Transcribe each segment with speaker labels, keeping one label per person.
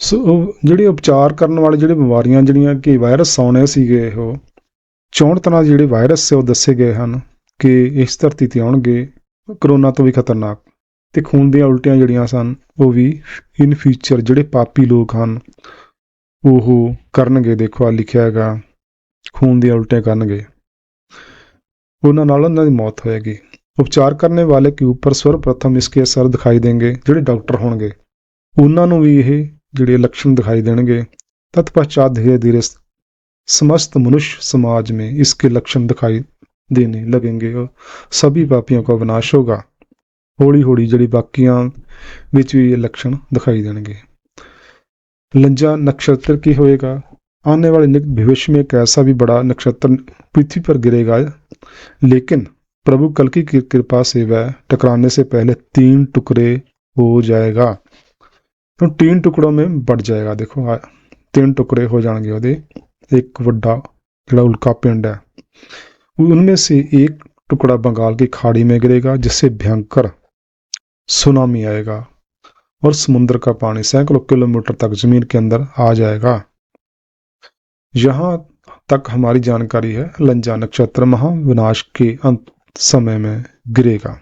Speaker 1: ਸੋ ਜਿਹੜੇ ਉਪਚਾਰ ਕਰਨ ਵਾਲੇ ਜਿਹੜੇ ਬਿਮਾਰੀਆਂ ਜਿਹੜੀਆਂ ਕਿ ਵਾਇਰਸ ਆਉਣੇ ਸੀਗੇ ਉਹ 64 ਤਰ੍ਹਾਂ ਦੇ ਜਿਹੜੇ ਵਾਇਰਸ ਸੀ ਉਹ ਦੱਸੇ ਗਏ ਹਨ ਕਿ ਇਸ ਧਰਤੀ ਤੇ ਆਉਣਗੇ। ਕਰੋਨਾ ਤੋਂ ਵੀ ਖਤਰਨਾਕ ਤੇ ਖੂਨ ਦੀਆਂ ਉਲਟੀਆਂ ਜਿਹੜੀਆਂ ਸਨ, ਉਹ ਵੀ ਇਨ ਫਿਊਚਰ ਜਿਹੜੇ ਪਾਪੀ ਲੋਕ ਹਨ, ਉਹ ਕਰਨਗੇ। ਦੇਖੋ ਆ ਲਿਖਿਆ ਹੈਗਾ, ਖੂਨ ਦੀਆਂ ਉਲਟੀਆਂ ਕਰਨਗੇ। ਉਹਨਾਂ ਨਾਲ ਉਹਨਾਂ ਦੀ ਮੌਤ ਹੋਏਗੀ। ਉਪਚਾਰ ਕਰਨੇ ਵਾਲੇ ਕਿ ਉੱਪਰ ਸਰਵ ਪ੍ਰਥਮ ਇਸਕੇ ਅਸਰ ਦਿਖਾਈ ਦੇਣਗੇ, ਜਿਹੜੇ ਡਾਕਟਰ ਹੋਣਗੇ। ਉਹਨਾਂ ਨੂੰ ਵੀ ਇਹ ਜਿਹੜੇ ਲੱਛਣ ਦਿਖਾਈ ਦੇਣਗੇ तत्पश्चात धीरे धीरे समस्त मनुष्य समाज में इसके लक्षण दिखाई देने लगेंगे और सभी पापियों का विनाश होगा ਹੌਲੀ ਹੌਲੀ ਜਿਹੜੀ ਬਾਕੀਆਂ ਵਿੱਚ ਵੀ ਇਹ ਲੱਛਣ ਦਿਖਾਈ ਦੇਣਗੇ लंजा नक्षत्र की होएगा आने वाले निकट भविष्य में एक ऐसा भी बड़ा नक्षत्र पृथ्वी पर गिरेगा लेकिन प्रभु कल की कृ- कृपा से वह टकराने से पहले तीन टुकड़े हो जाएगा तो तीन टुकड़ों में बढ़ जाएगा देखो आ- तीन टुकड़े हो जाएंगे ਉਹਦੇ एक ਵੱਡਾ ਜਿਹੜਾ उल्का पिंड है उनमें से एक टुकड़ा बंगाल की खाड़ी में गिरेगा जिससे भयंकर सुनामी आएगा और समुद्र का पानी सैकड़ों किलोमीटर तक जमीन के अंदर आ जाएगा यहां तक हमारी जानकारी है लंजा नक्षत्र महाविनाश के अंत ਸਮੇਂ में गिरेगा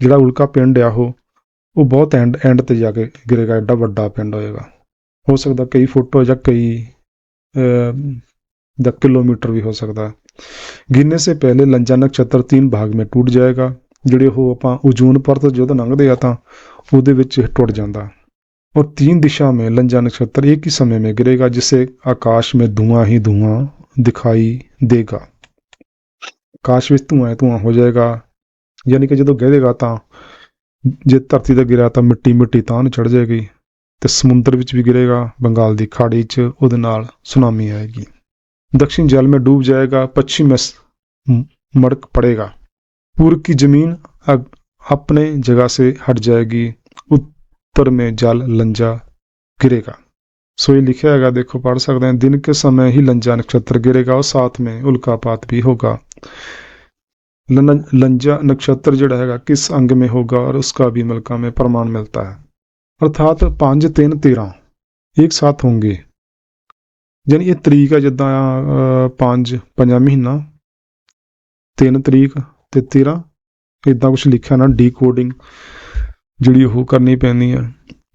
Speaker 1: ਜਿਹੜਾ ਉਲਕਾ ਪਿੰਡ ਆ ਉਹ ਉਹ ਬਹੁਤ ਐਂਡ ਐਂਡ ਤੇ ਜਾ ਕੇ ਗਿਰੇਗਾ ਐਡਾ ਵੱਡਾ ਪਿੰਡ ਹੋਏਗਾ ਹੋ ਸਕਦਾ ਕਈ ਫੁੱਟ ਜਾਂ ਕਈ ਅਹ, ਦਾ ਕਿਲੋਮੀਟਰ ਵੀ ਹੋ ਸਕਦਾ ਹੈ गिरने से पहले लंजा नक्षत्र तीन भाग में टूट जाएगा ਜਿਹੜੇ ਉਹ ਆਪਾਂ ਉਜੂਨ ਪਰਤ ਜਦੋਂ ਲੰਘਦੇ ਆ ਤਾਂ ਉਹਦੇ ਵਿੱਚ ਇਹ ਟੁੱਟ ਜਾਂਦਾ और तीन दिशा में लंजा नक्षत्र एक ही समय में गिरेगा जिससे आकाश में धुआं ही धुआं दिखाई देगा ਆਕਾਸ਼ ਵਿੱਚ ਧੂਆਂ ਹੀ ਧੂਆਂ ਹੋ ਜਾਏਗਾ ਯਾਨੀ ਕਿ ਜਦੋਂ ਗਿਰੇਗਾ ਤਾਂ ਜੇ ਧਰਤੀ ਤੇ ਗਿਰਿਆ ਤਾਂ ਮਿੱਟੀ ਮਿੱਟੀ ਤਾਂ ਨੂੰ ਚੜ ਜਾਏਗੀ ਤੇ ਸਮੁੰਦਰ ਵਿੱਚ ਵੀ ਗਿਰੇਗਾ ਬੰਗਾਲ ਦੀ ਖਾੜੀ 'ਚ ਉਹਦੇ ਨਾਲ ਸੁਨਾਮੀ ਆਏਗੀ दक्षिण जल में डूब जाएगा पश्चिम में स- म- मड़क पड़ेगा पूर्व की जमीन अग- अपने जगह से हट जाएगी उत्तर में जल लंजा गिरेगा सो ये लिखा हैगा देखो पढ़ सकते हैं दिन के समय ही लंजा नक्षत्र गिरेगा और साथ में उल्कापात भी होगा लन- लंजा नक्षत्र जड़ा हैगा किस अंग में होगा और उसका भी मलका में प्रमाण मिलता है अर्थात पांच तीन तेरह एक साथ होंगे ਜਾਨੀ ਇਹ ਤਰੀਕ ਹੈ ਜਿੱਦਾਂ ਆ 5 ਪੰਜਾਂ ਮਹੀਨਾ 3 ਤਰੀਕ ਤੇ 13 ਇਦਾਂ ਕੁਝ ਲਿਖਿਆ ਨਾ ਡੀਕੋਡਿੰਗ ਜਿਹੜੀ ਉਹ ਕਰਨੀ ਪੈਂਦੀ ਆ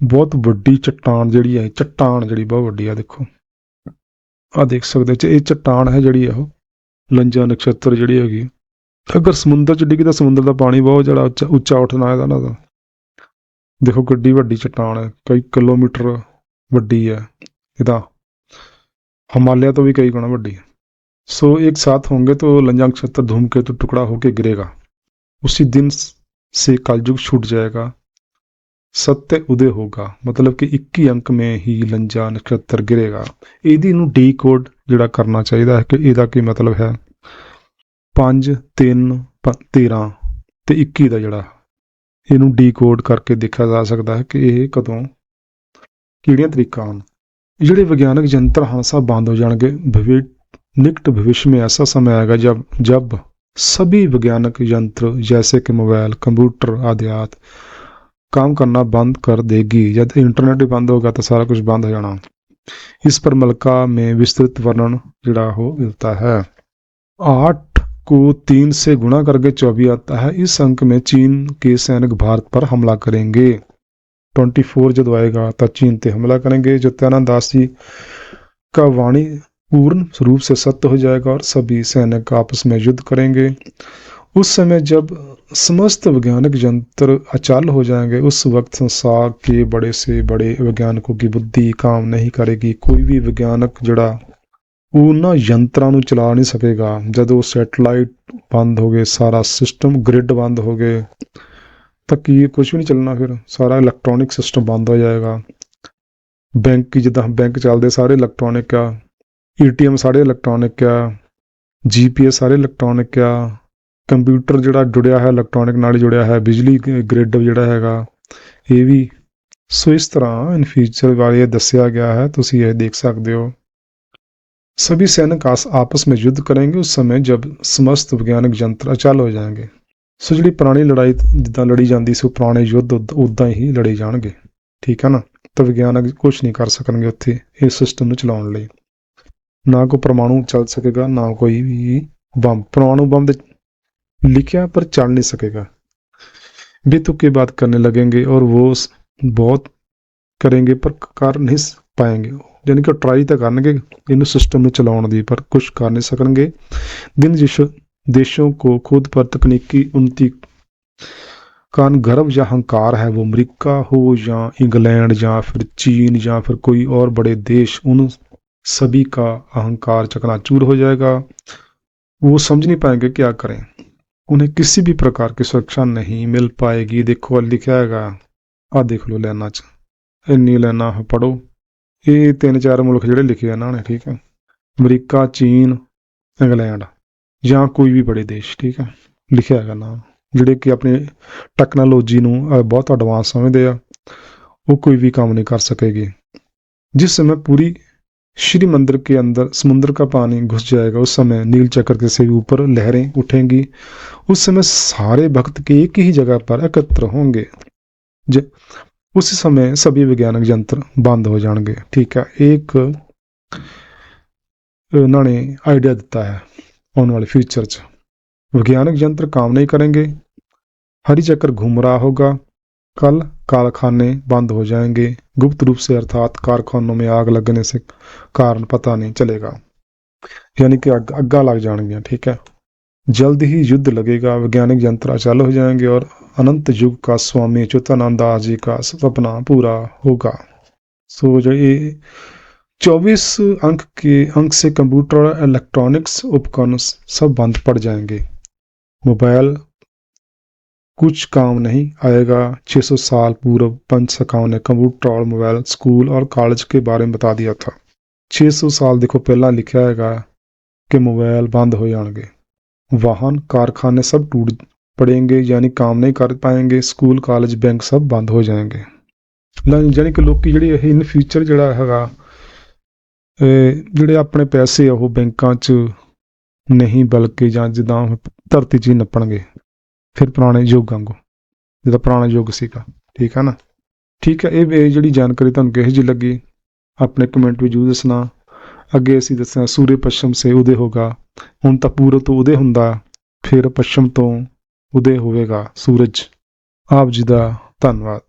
Speaker 1: ਬਹੁਤ ਵੱਡੀ ਚਟਾਨ ਜਿਹੜੀ ਹੈ ਚਟਾਨ ਜਿਹੜੀ ਬਹੁਤ ਵੱਡੀ ਆ ਦੇਖੋ ਆ ਦੇਖ ਸਕਦੇ ਹੋ ਇਹ ਚਟਾਨ ਹੈ ਜਿਹੜੀ ਆ ਉਹ ਲੰਜਾ ਨਕਸ਼ਤਰ ਜਿਹੜੀ ਹੈਗੀ ਅਗਰ ਸਮੁੰਦਰ ਚ ਡਿੱਗੀ ਤਾਂ ਸਮੁੰਦਰ ਦਾ ਪਾਣੀ ਬਹੁਤ ਜਿਹੜਾ ਉੱਚਾ ਉੱਚਾ ਉੱਠਣਾ ਇਹਦਾ ਨਾ ਦਾ ਦੇਖੋ ਕਿੱਡੀ ਵੱਡੀ ਚਟਾਨ ਹੈ ਕਈ ਕਿਲੋਮੀਟਰ ਵੱਡੀ ਹੈ ਇਹਦਾ हिमालय तो भी कई गुना बड़ी है सो एक साथ होंगे तो लंजा नक्षत्र धूमकेतु टुकड़ा होके गिरेगा उसी दिन से कलयुग छूट जाएगा सत्य उदय होगा मतलब कि 21 ਅੰਕ में ही ਲੰਜਾ ਨਛੱਤਰ ਗਿਰੇਗਾ ਇਹਦੀ ਨੂੰ ਡੀਕੋਡ ਜਿਹੜਾ ਕਰਨਾ ਚਾਹੀਦਾ ਹੈ ਕਿ ਇਹਦਾ ਕੀ ਮਤਲਬ ਹੈ 5 3 13 ਤੇ 21 ਦਾ ਜਿਹੜਾ ਇਹਨੂੰ ਡੀਕੋਡ ਕਰਕੇ ਦੇਖਿਆ ਜਾ ਸਕਦਾ ਹੈ ਕਿ ਇਹ ਕਦੋਂ ਕਿਹੜੀਆਂ ਤਰੀਕਾਂ ਹਨ ਜਿਹੜੇ ਵਿਗਿਆਨਕ यंत्र हैं सब बंद हो जाएंगे भवि निकट भविष्य में ऐसा समय आएगा जब जब सभी वैज्ञानिक यंत्र जैसे कि मोबाइल कंप्यूटर आदि आदि काम करना बंद कर देगी जब इंटरनेट भी बंद होगा तो सारा कुछ बंद हो जाना इस पर मलका में विस्तृत वर्णन जड़ा हो मिलता है आठ को तीन से गुणा करके चौबीस आता है। इस अंक में चीन के सैनिक भारत पर हमला करेंगे। 24 जब आएगा तो चीन पे हमला करेंगे। जो दास जी का वाणी पूर्ण रूप से सत्य हो जाएगा और सभी सैनिक आपस में युद्ध करेंगे। उस समय जब समस्त वैज्ञानिक यंत्र अचल हो जाएँगे, उस वक्त संसार के बड़े से बड़े वैज्ञानिकों की बुद्धि काम नहीं करेगी। कोई भी वैज्ञानिक जड़ा ਉਹਨਾਂ ਯੰਤਰਾਂ ਨੂੰ ਚਲਾ ਨਹੀਂ ਸਕੇਗਾ। ਜਦੋਂ ਸੈਟਲਾਈਟ ਬੰਦ ਹੋ ਗਏ, ਸਾਰਾ ਸਿਸਟਮ ਗਰਿੱਡ ਬੰਦ ਹੋ ਗਏ, ਤਾਂ ਕੀ ਕੁਝ ਵੀ ਨਹੀਂ ਚੱਲਣਾ ਫਿਰ? ਸਾਰਾ ਇਲੈਕਟ੍ਰੋਨਿਕ ਸਿਸਟਮ ਬੰਦ ਹੋ ਜਾਏਗਾ। ਬੈਂਕ ਜਿੱਦਾਂ ਬੈਂਕ ਚੱਲਦੇ ਸਾਰੇ ਇਲੈਕਟ੍ਰੋਨਿਕ ਆ। ਏਟੀਐਮ ਸਾਰੇ ਇਲੈਕਟ੍ਰੋਨਿਕ ਆ। ਜੀਪੀਐਸ ਸਾਰੇ ਇਲੈਕਟ੍ਰੋਨਿਕ ਆ। ਕੰਪਿਊਟਰ ਜਿਹੜਾ ਜੁੜਿਆ ਹੈ ਇਲੈਕਟ੍ਰੋਨਿਕ ਨਾਲ ਜੁੜਿਆ ਹੈ। ਬਿਜਲੀ ਗ੍ਰਿਡ ਜਿਹੜਾ ਹੈਗਾ, ਇਹ ਵੀ। ਸੋ ਇਸ ਤਰ੍ਹਾਂ ਇਨ ਫਿਊਚਰ ਬਾਰੇ ਦੱਸਿਆ ਗਿਆ ਹੈ। ਤੁਸੀਂ ਇਹ ਦੇਖ ਸਕਦੇ ਹੋ। सभी सैनिक आस- आपस में युद्ध करेंगे उस समय जब समस्त वैज्ञानिक यंत्र अचल हो जाएंगे ਸੋ ਜਿਹੜੀ ਪੁਰਾਣੀ ਲੜਾਈ ਜਿੱਦਾਂ ਲੜੀ ਜਾਂਦੀ ਸੀ ਉਹ ਪੁਰਾਣੇ ਯੁੱਧ ਉਦ- ਉਦਾਂ ਹੀ ਲੜੇ ਜਾਣਗੇ ਠੀਕ ਹੈ ਨਾ ਤਾਂ ਵਿਗਿਆਨਕ ਕੁਝ ਨਹੀਂ ਕਰ ਸਕਣਗੇ ਉੱਥੇ ਇਸ ਸਿਸਟਮ ਨੂੰ ਚਲਾਉਣ ਲਈ ਨਾ ਕੋਈ ਪਰਮਾਣੂ ਚੱਲ ਸਕੇਗਾ ਨਾ ਕੋਈ ਵੀ ਬੰਬ ਪਰਮਾਣੂ ਬੰਬ ਦੇ लिखा पर चल नहीं सकेगा बेतुक की बात करने लगेंगे और वो स- बहुत करेंगे पर कर नहीं स- पाएंगे ਯਾਨੀ ਕਿ ਟਰਾਈ ਤਾਂ ਕਰਨਗੇ ਇਹਨੂੰ ਸਿਸਟਮ ਨੂੰ ਚਲਾਉਣ ਦੀ ਪਰ ਕੁਝ ਕਰ ਨਹੀਂ ਸਕਣਗੇ दिन जिस देशों को खुद पर तकनीकी उन्नति कान गर्व या अहंकार है वो अमेरिका हो या इंग्लैंड या फिर चीन या फिर कोई और बड़े देश उन सभी का अहंकार चकनाचूर हो जाएगा वो समझ नहीं पाएंगे क्या करें उन्हें किसी भी प्रकार की सुरक्षा नहीं मिल पाएगी देखो लिखा हैगा ਆ ਦੇਖ ਲਓ ਲਾਈਨਾਂ 'ਚ ਇੰਨੀ ਲਾਈਨਾਂ ਪੜੋ ਇਹ ਤਿੰਨ ਚਾਰ ਮੁਲਕ ਜਿਹੜੇ ਲਿਖੇ ਆ ਇਹਨਾਂ ਨੇ ਠੀਕ ਹੈ ਅਮਰੀਕਾ ਚੀਨ ਇੰਗਲੈਂਡ ਜਾਂ ਕੋਈ ਵੀ ਬੜੇ ਦੇਸ਼ ਠੀਕ ਹੈ ਲਿਖਿਆ ਹੈਗਾ ਨਾਮ ਜਿਹੜੇ ਕਿ ਆਪਣੀ ਟੈਕਨੋਲੋਜੀ ਨੂੰ ਅਹ, ਬਹੁਤ ਐਡਵਾਂਸ ਸਮਝਦੇ ਆ ਉਹ ਕੋਈ ਵੀ ਕੰਮ ਨਹੀਂ ਕਰ ਸਕੇਗੀ जिस समय पूरी श्री मंदिर के अंदर समुद्र का पानी घुस जाएगा उस समय नील चक्र के से ऊपर लहरें उठेंगी उस समय सारे भक्त के एक ही जगह पर एकत्र होंगे ज, उस समय सभी वैज्ञानिक यंत्र बंद हो जाएंगे ठीक है एक ਇਹਨਾਂ ਨੇ ਆਈਡੀਆ ਦਿੱਤਾ ਹੈ ਆਉਣ ਵਾਲੇ फ्यूचर ਚ वैज्ञानिक यंत्र काम नहीं करेंगे हरी चक्र घूम रहा होगा कल कारखाने बंद हो जाएंगे गुप्त रूप से अर्थात कारखानों में आग लगने से कारण पता नहीं चलेगा यानी कि अग, अग्गा लग जाएंगे ठीक है जल्द ही युद्ध लगेगा, वैज्ञानिक यंत्र अचल हो जाएँगे और अनंत युग का स्वामी अच्युतानंद जी का सपना पूरा होगा। सो जो ये चौबीस अंक के अंक से कंप्यूटर और इलेक्ट्रॉनिक्स, उपकरण सब बंद पड़ जाएँगे। मोबाइल कुछ काम नहीं आएगा। 600 साल पूर्व पंच सखाओं ने कंप्यूटर और मोबाइल स्कूल और कॉलेज के बारे में बता दिया था। 600 साल देखो, पहला लिखा हैगा कि मोबाइल बंद हो जाएँगे। वाहन कारखाने सब टूट पड़ेंगे यानी काम नहीं कर पाएंगे ਸਕੂਲ ਕਾਲਜ ਬੈਂਕ ਸਭ ਬੰਦ ਹੋ ਜਾਣਗੇ ਲਾ- ਯਾਨੀ ਕਿ ਲੋਕੀ ਜਿਹੜੇ ਇਹ ਇਨ ਫਿਊਚਰ ਜਿਹੜਾ ਹੈਗਾ ਇਹ ਜਿਹੜੇ ਆਪਣੇ ਪੈਸੇ ਆ ਉਹ ਬੈਂਕਾਂ 'ਚ ਨਹੀਂ ਬਲਕਿ ਜਾਂ ਜਿੱਦਾਂ ਧਰਤੀ 'ਚ ਹੀ ਨੱਪਣਗੇ ਫਿਰ ਪੁਰਾਣੇ ਯੁੱਗ ਵਾਂਗੂ ਜਿਹਦਾ ਪੁਰਾਣਾ ਯੁੱਗ ਸੀਗਾ ਠੀਕ ਹੈ ਨਾ ਠੀਕ ਹੈ ਇਹ ਇਹ ਜਿਹੜੀ ਜਾਣਕਾਰੀ ਤੁਹਾਨੂੰ ਕਿਹੋ ਜਿਹੀ ਲੱਗੀ ਆਪਣੇ ਕਮੈਂਟ ਵਿੱਚ ਜ਼ਰੂਰ ਦੱਸਣਾ ਅੱਗੇ ਅਸੀਂ ਦੱਸਿਆ ਸੂਰਜ ਪੱਛਮ ਸੇ ਉਦੇ ਹੋਗਾ। ਹੁਣ ਤਾਂ ਪੂਰਬ ਤੋਂ ਉਦੇ ਹੁੰਦਾ, ਫਿਰ ਪੱਛਮ ਤੋਂ ਉਦੇ ਹੋਵੇਗਾ ਸੂਰਜ। ਆਪ ਜੀ ਦਾ ਧੰਨਵਾਦ।